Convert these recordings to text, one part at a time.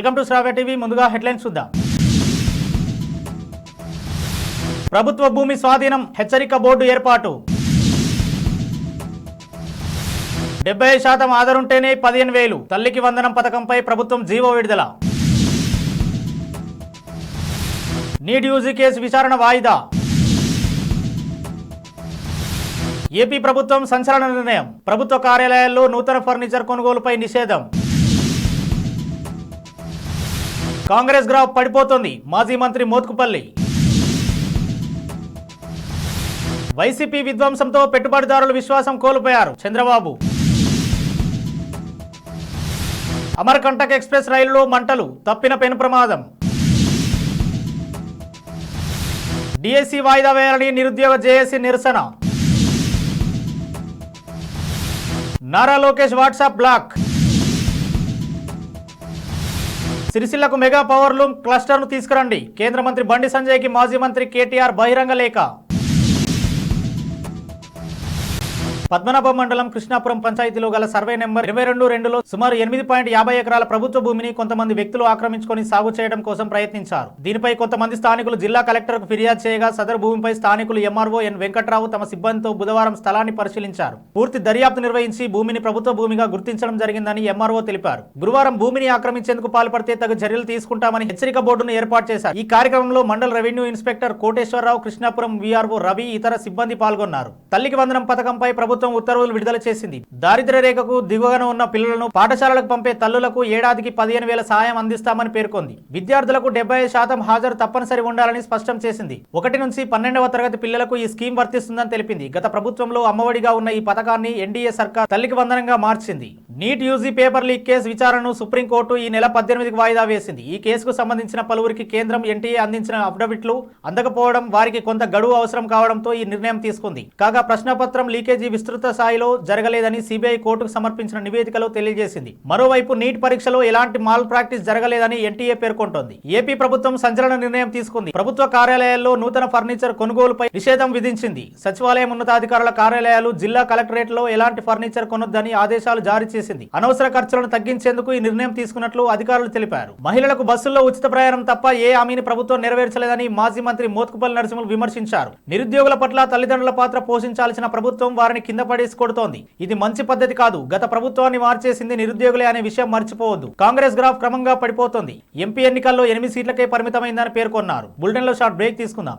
Welcome to Sravya TV ముందుగా headlines చూద్దాం. ప్రభుత్వ భూమి స్వాధీనం హెచ్చరిక బోర్డు ఏర్పాటు. డెబ్బై శాతం ఆధారుంటేనే పదిహేను వేలు. తల్లికి వందనం పథకంపై ప్రభుత్వం జీవో విడుదల. నీట్ యూజీ కేసు విచారణ వాయిదా. ఏపీ ప్రభుత్వం సంచలన నిర్ణయం. ప్రభుత్వ కార్యాలయాల్లో నూతన ఫర్నిచర్ కొనుగోలుపై నిషేధం. కాంగ్రెస్ గ్రాఫ్ పడిపోతోంది. మాజీ మంత్రి మోత్కుపల్లి. వైసీపీ విధ్వంసంతో పెట్టుబడిదారులు విశ్వాసం కోల్పోయారు చంద్రబాబు. అమర్కంటక్ ఎక్స్ప్రెస్ రైలులో మంటలు తప్పిన పెను ప్రమాదం. డిఎస్సి వాయిదా వేయాలని నిరుద్యోగ జేఏసీ నిరసన. Nara Lokesh WhatsApp block. సిరిసిల్లకు mega power loom క్లస్టర్ను తీసుకురండి. కేంద్ర మంత్రి బండి సంజయ్కి మాజీ మంత్రి కేటీఆర్ బహిరంగ లేఖ. పద్మనాభ మండలం కృష్ణాపురం పంచాయతీలో గల సర్వే నెంబర్ ఇరవై రెండు రెండులో సుమారు ఎనిమిది పాయింట్ యాభై ఎకరాల ప్రభుత్వ భూమిని కొంతమంది వ్యక్తులు ఆక్రమించుకొని సాగు చేయడం కోసం ప్రయత్నించారు. దీనిపై కొంతమంది స్థానికులు జిల్లా కలెక్టర్కు ఫిర్యాదు చేయగా సదరు భూమిపై స్థానికులు ఎంఆర్ఓ ఎన్ వెంకట్రావు తమ సిబ్బందితో బుధవారం స్థలాన్ని పరిశీలించారు. పూర్తి దర్యాప్తు నిర్వహించి భూమిని ప్రభుత్వ భూమిగా గుర్తించడం జరిగిందని ఎంఆర్ఓ తెలిపారు. గురువారం భూమిని ఆక్రమించేందుకు పాల్పడితే తగు చర్యలు తీసుకుంటామని హెచ్చరిక బోర్డును ఏర్పాటు చేశారు. ఈ కార్యక్రమంలో మండల revenue inspector Koteswararao Krishnapuram VRO Ravi ఇతర సిబ్బంది పాల్గొన్నారు. తల్లికి వందనం పథకంపై ప్రభుత్వం ప్రభుత్వం ఉత్తర్వులు విడుదల చేసింది. దారిద్ర్య రేఖకు దిగువన ఉన్న పిల్లలను పాఠశాలలకు పంపే తల్లులకు ఏడాదికి పదిహేను వేల సాయం అందిస్తామని పేర్కొంది. విద్యార్థులకు డెబ్బై శాతం హాజరు తప్పనిసరి ఉండాలని స్పష్టం చేసింది. ఒకటి నుంచి పన్నెండవ తరగతి పిల్లలకు ఈ స్కీమ్ వర్తిస్తుందని తెలిపింది. గత ప్రభుత్వంలో అమ్మఒడిగా ఉన్న ఈ పథకాన్ని ఎన్డీఏ సర్కార్ తల్లికి వందనంగా మార్చింది. NEET UG paper leak case విచారణను సుప్రీంకోర్టు ఈ నెల పద్దెనిమిదికి వాయిదా వేసింది. ఈ కేసుకు సంబంధించిన పలువురికి కేంద్రం ఎన్టీఏ అందించిన అఫిడవిట్లు అందకపోవడం వారికి కొంత గడువు అవసరం కావడంతో ఈ నిర్ణయం తీసుకుంది. కాగా ప్రశ్నపత్రం లీకేజీ విస్తృత స్థాయిలో జరగలేదని సిబిఐ కోర్టుకు సమర్పించిన నివేదికలో తెలియజేసింది. మరోవైపు నీట్ పరీక్షలో ఎలాంటి మాల్ ప్రాక్టీస్ జరగలేదని ఎన్టీఏ పేర్కొంటోంది. ఏపీ ప్రభుత్వం సంచలన నిర్ణయం తీసుకుంది. ప్రభుత్వ కార్యాలయాల్లో నూతన ఫర్నిచర్ కొనుగోలుపై నిషేధం విధించింది. సచివాలయం ఉన్నతాధికారుల కార్యాలయాలు జిల్లా కలెక్టరేట్లో ఎలాంటి ఫర్నిచర్ కొనొద్దని ఆదేశాలు జారీ చేసింది. అనవసర ఖర్చులను తగ్గించేందుకు ఈ నిర్ణయం తీసుకున్నట్లు అధికారులు తెలిపారు. మహిళలకు బస్సుల్లో ఉచిత ప్రయాణం తప్ప ఏ హామీని ప్రభుత్వం నెరవేర్చలేదని మాజీ మంత్రి మోత్కుపల్లి నరసింహులు విమర్శించారు. నిరుద్యోగుల పట్ల తల్లిదండ్రుల పాత్ర పోషించాల్సిన ప్రభుత్వం వారిని కింద పడేసి కొడుతోంది. ఇది మంచి పద్ధతి కాదు. గత ప్రభుత్వాన్ని మార్చేసింది నిరుద్యోగులే అనే విషయం మర్చిపోవద్దు. కాంగ్రెస్ గ్రాఫ్ క్రమంగా పడిపోతోంది. ఎంపీ ఎన్నికల్లో ఎనిమిది సీట్లకే పరిమితమైందని పేర్కొన్నారు. బులెటిన్లో షార్ట్ బ్రేక్ తీసుకుందాం.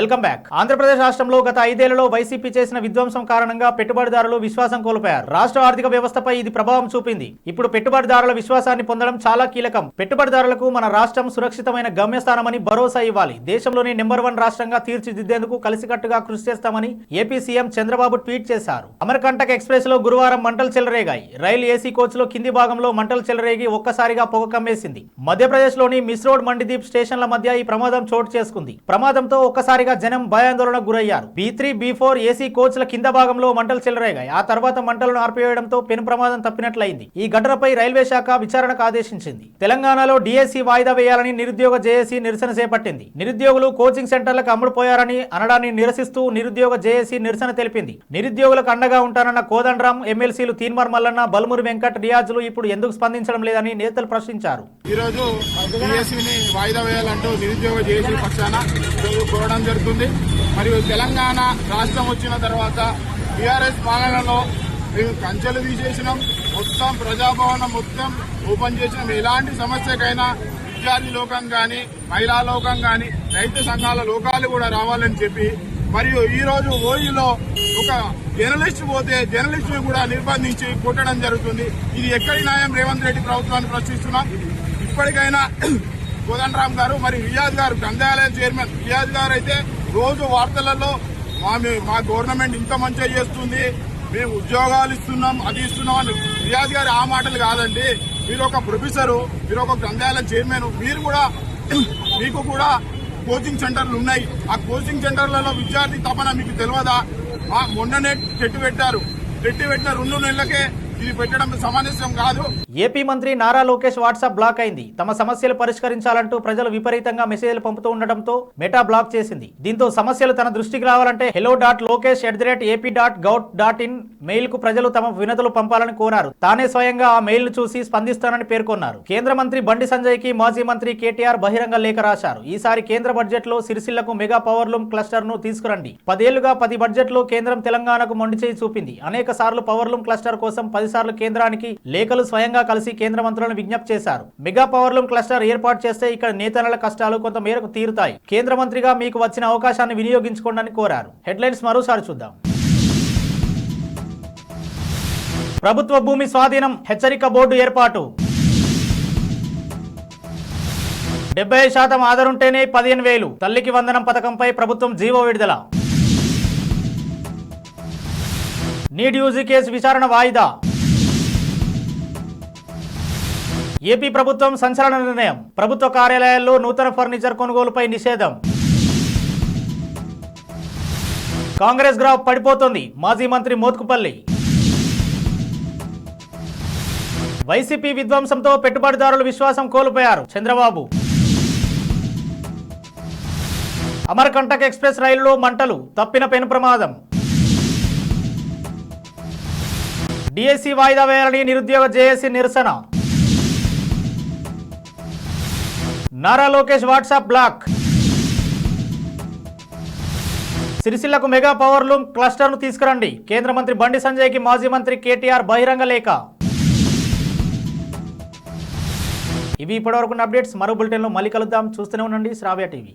Welcome back. Andhra Pradesh రాష్ట్రంలో గత ఐదేళ్ళలో వైసీపీ చేసిన విధ్వంసం కారణంగా పెట్టుబడిదారులు విశ్వాసం కోల్పోయారు. రాష్ట్ర ఆర్థిక వ్యవస్థపై ఇది ప్రభావం చూపింది. ఇప్పుడు పెట్టుబడిదారుల విశ్వాసాన్ని పొందడం చాలా కీలకం. పెట్టుబడిదారులకు మన రాష్ట్రం సురక్షితమైన గమ్యస్థానమని భరోసా ఇవ్వాలి. దేశంలోని నెంబర్ వన్ రాష్ట్రంగా తీర్చిదిద్దేందుకు కలిసికట్టుగా కృషి చేస్తామని ఏపీ సీఎం చంద్రబాబు ట్వీట్ చేశారు. అమరకంటక్ ఎక్స్ప్రెస్లో గురువారం మంటలు చెలరేగాయి. రైలు ఏసీ కోచ్లో కింది భాగంలో మంటలు చెలరేగి ఒక్కసారిగా పొగ కమ్మేసింది. మధ్యప్రదేశ్లోని మిస్ రోడ్ మండిదీప్ స్టేషన్ల మధ్య ఈ ప్రమాదం చోటు చేసుకుంది. ప్రమాదంతో ఒక్కసారిగా జనం భయాందోళనకు గురయ్యారు. B three B four AC కోచ్ల కింద భాగంలో మంటలు చెలరేగాయి. ఆ తర్వాత మంటలను ఆర్పివేయడంతో పెను ప్రమాదం తప్పినట్లయింది. ఈ ఘటనపై రైల్వే శాఖ విచారణకు ఆదేశించింది. తెలంగాణలో డిఎస్సీ వాయిదా వేయాలని నిరుద్యోగ జేఏసీ నిరసన చేపట్టింది. నిరుద్యోగులు కోచింగ్ సెంటర్లకు అమ్ముడుపోయారని అనడాన్ని నిరసిస్తూ నిరుద్యోగ జేఏసీ నిరసన తెలిపింది. నిరుద్యోగులకు అండగా ఉంటానన్న కోదండరాం ఎమ్మెల్సీలు తీన్మార్ మల్లన్న బల్మూరి వెంకట్ రియాజులు ఇప్పుడు ఎందుకు స్పందించడం లేదని నేతలు ప్రశ్నించారు. ఈరోజు వాయిదా వేయాలంటూ నిరుద్యోగ జేఏసీ పక్షాన కోరడం జరుగుతుంది మరియు తెలంగాణ రాష్ట్రం వచ్చిన తర్వాత టీఆర్ఎస్ పాలనలో మేము కంచెలు తీసేసినాం. మొత్తం ప్రజాభవనం మొత్తం ఓపెన్ చేసినాం. ఎలాంటి సమస్యకైనా విద్యార్థి లోకం కానీ మహిళా లోకం కానీ రైతు సంఘాల లోకాలు కూడా రావాలని చెప్పి మరియు ఈ రోజు ఓయిలో ఒక జర్నలిస్ట్ పోతే జర్నలిస్ట్ కూడా నిర్బంధించి కొట్టడం జరుగుతుంది. ఇది ఎక్కడి న్యాయం రేవంత్ రెడ్డి ప్రభుత్వాన్ని ప్రశ్నిస్తున్నాం. ఇప్పటికైనా కోదండరామ్ గారు మరి రియాజ్ గారు గ్రంథాలయం చైర్మన్ రియాజ్ గారు అయితే రోజు వార్తలలో మా మా గవర్నమెంట్ ఇంత మంచిగా చేస్తుంది మేము ఉద్యోగాలు ఇస్తున్నాం అది ఇస్తున్నాం అని రియాజ్ గారు ఆ మాటలు కాదండి. మీరు ఒక ప్రొఫెసరు మీరు ఒక గ్రంథాలయం చైర్మన్ మీరు కూడా మీకు కూడా కోచింగ్ సెంటర్లు ఉన్నాయి. ఆ కోచింగ్ సెంటర్లలో విద్యార్థి తపన మీకు తెలియదా? ఆ మొన్ననే చెట్టు పెట్టారు. చెట్టు పెట్టిన రెండు నెలలకే ఇది పెట్టడం సమంజసం కాదు. ఏపీ మంత్రి నారా లోకేష్ వాట్సాప్ బ్లాక్ అయింది. తమ సమస్యలు పరిష్కరించాలంటూ ప్రజలు విపరీతంగా మెసేజ్లు పంపుతూ ఉండడంతో మెటా బ్లాక్ చేసింది. దీంతో సమస్యలు తన దృష్టికి రావాలంటే hello dot Lokesh at the rate AP dot gov dot in మెయిల్కు ప్రజలు తమ వినతులు పంపాలని కోరారు. తానే స్వయంగా ఆ మెయిల్ను చూసి స్పందిస్తానని పేర్కొన్నారు. కేంద్ర మంత్రి బండి సంజయ్కి మాజీ మంత్రి కేటీఆర్ బహిరంగ లేఖ రాశారు. ఈసారి కేంద్ర బడ్జెట్లో సిరిసిల్లకు మెగా పవర్ లూమ్ క్లస్టర్ను తీసుకురండి. పదేళ్ళుగా పది బడ్జెట్లో కేంద్రం తెలంగాణకు మొండి చేయి చూపింది. అనేక సార్లు పవర్ లూమ్ క్లస్టర్ కోసం పది పలుసార్లు కేంద్రానికి లేఖలు స్వయంగా కలిసి కేంద్ర మంత్రులను విజ్ఞప్తి చేశారు. మెగా పవర్ లూమ్ క్లస్టర్ ఏర్పాటు చేస్తే ఇక్కడ నేతల కష్టాలు కొంత మేరకు తీరుతాయి. కేంద్ర మంత్రిగా మీకు వచ్చిన అవకాశాన్ని వినియోగించుకోండి కోరారు. హెడ్లైన్స్ మరోసారి చూద్దాం. ప్రభుత్వ భూమి స్వాధీనం హెచ్చరిక బోర్డు ఏర్పాటు. డెబ్బై శాతం ఆధారుంటేనే పదిహేను వేలు. తల్లికి వందనం పథకంపై ప్రభుత్వం జీవో విడుదల. నీట్ యూజీ కేసు విచారణ వాయిదా. ఏపీ ప్రభుత్వం సంచలన నిర్ణయం. ప్రభుత్వ కార్యాలయాల్లో నూతన ఫర్నిచర్ కొనుగోలుపై నిషేధం. కాంగ్రెస్ గ్రాఫ్ పడిపోతోంది. మాజీ మంత్రి మోత్కుపల్లి. వైసీపీ విధ్వంసంతో పెట్టుబడిదారులు విశ్వాసం కోల్పోయారు. చంద్రబాబు. అమర్కంటక్ ఎక్స్ప్రెస్ రైలులో మంటలు. తప్పిన పెను ప్రమాదం. డిఎస్సి వాయిదా వేయాలని నిరుద్యోగ జేఏసీ నిరసన. Nara Lokesh WhatsApp block. సిరిసిల్లకు mega power loom క్లస్టర్ను తీసుకురండి. కేంద్ర మంత్రి బండి సంజయ్కి మాజీ మంత్రి కేటీఆర్ బహిరంగ లేఖ. ఇవి ఇప్పటివరకున్న అప్డేట్స్. మరో బులెటిన్లో మళ్ళీ కలుద్దాం. చూస్తూనే ఉండండి శ్రావ్య టీవీ.